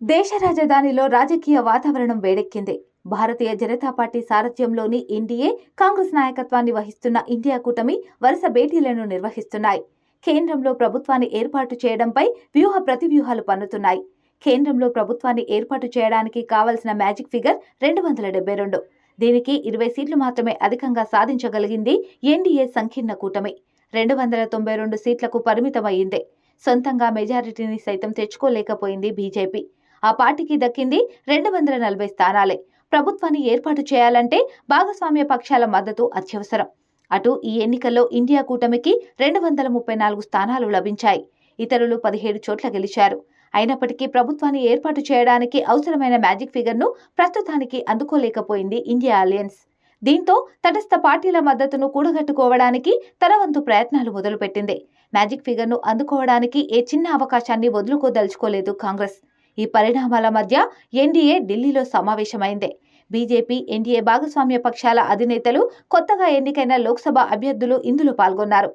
దేశ రాజధానిలో రాజకీయ వాతావరణం వేడెక్కింది. భారతీయ జనతా పార్టీ సారథ్యంలోని ఎన్డీఏ కాంగ్రెస్ నాయకత్వాన్ని వహిస్తున్న ఇండియా కూటమి వరుస భేటీలను నిర్వహిస్తున్నాయి. కేంద్రంలో ప్రభుత్వాన్ని ఏర్పాటు చేయడంపై వ్యూహ ప్రతివ్యూహాలు పన్నుతున్నాయి. కేంద్రంలో ప్రభుత్వాన్ని ఏర్పాటు చేయడానికి కావలసిన మ్యాజిక్ ఫిగర్ రెండు వందల డెబ్బై రెండు. దీనికి ఇరవై సీట్లు మాత్రమే అధికంగా సాధించగలిగింది ఎన్డీఏ సంకీర్ణ కూటమి. రెండు వందల తొంభై రెండు సీట్లకు పరిమితమయ్యింది సొంతంగా మెజారిటీని సైతం తెచ్చుకోలేకపోయింది బీజేపీ. ఆ పార్టీకి దక్కింది రెండు వందల నలభై స్థానాలే. ప్రభుత్వాన్ని ఏర్పాటు చేయాలంటే భాగస్వామ్య పక్షాల మద్దతు అత్యవసరం. అటు ఈ ఎన్నికల్లో ఇండియా కూటమికి రెండు వందల ముప్పై నాలుగు స్థానాలు లభించాయి. ఇతరులు పదిహేడు చోట్ల గెలిచారు. అయినప్పటికీ ప్రభుత్వాన్ని ఏర్పాటు చేయడానికి అవసరమైన మ్యాజిక్ ఫిగర్ను ప్రస్తుతానికి అందుకోలేకపోయింది ఇండియా అలయన్స్. దీంతో తటస్థ పార్టీల మద్దతును కూడగట్టుకోవడానికి తన వంతు ప్రయత్నాలు మొదలుపెట్టింది. మ్యాజిక్ ఫిగర్ను అందుకోవడానికి ఏ చిన్న అవకాశాన్ని వదులుకోదలుచుకోలేదు కాంగ్రెస్. ఈ పరిణామాల మధ్య ఎన్డీఏ ఢిల్లీలో సమావేశమైంది. బీజేపీ ఎన్డీఏ భాగస్వామ్య పక్షాల అధినేతలు కొత్తగా ఎన్నికైన లోక్సభ అభ్యర్థులు ఇందులో పాల్గొన్నారు.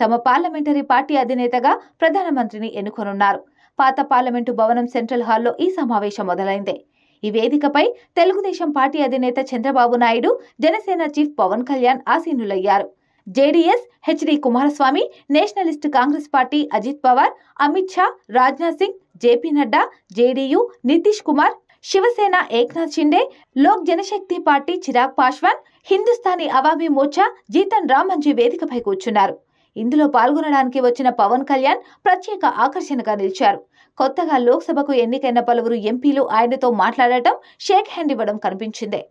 తమ పార్లమెంటరీ పార్టీ అధినేతగా ప్రధానమంత్రిని ఎన్నుకొనున్నారు. పాత పార్లమెంటు భవనం సెంట్రల్ హాల్లో ఈ సమావేశం మొదలైంది. ఈ వేదికపై తెలుగుదేశం పార్టీ అధినేత Chandrababu Naidu Janasena chief Pawan Kalyan ఆసీనులయ్యారు. JDS HD Kumaraswamy Nationalist Congress Party Ajit Pawar Amit Shah Rajnath Singh JP Nadda JDU Nitish Kumar Shiv Sena Eknath Shinde Lok Janshakti Party Chirag Paswan Hindustani Awami Morcha Jitan Ram వేదికపై కూర్చున్నారు. ఇందులో పాల్గొనడానికి వచ్చిన పవన్ కళ్యాణ్ ప్రత్యేక ఆకర్షణగా నిలిచారు. కొత్తగా లోక్సభకు ఎన్నికైన పలువురు ఎంపీలు ఆయనతో మాట్లాడటం షేక్ హ్యాండ్ ఇవ్వడం కనిపించింది.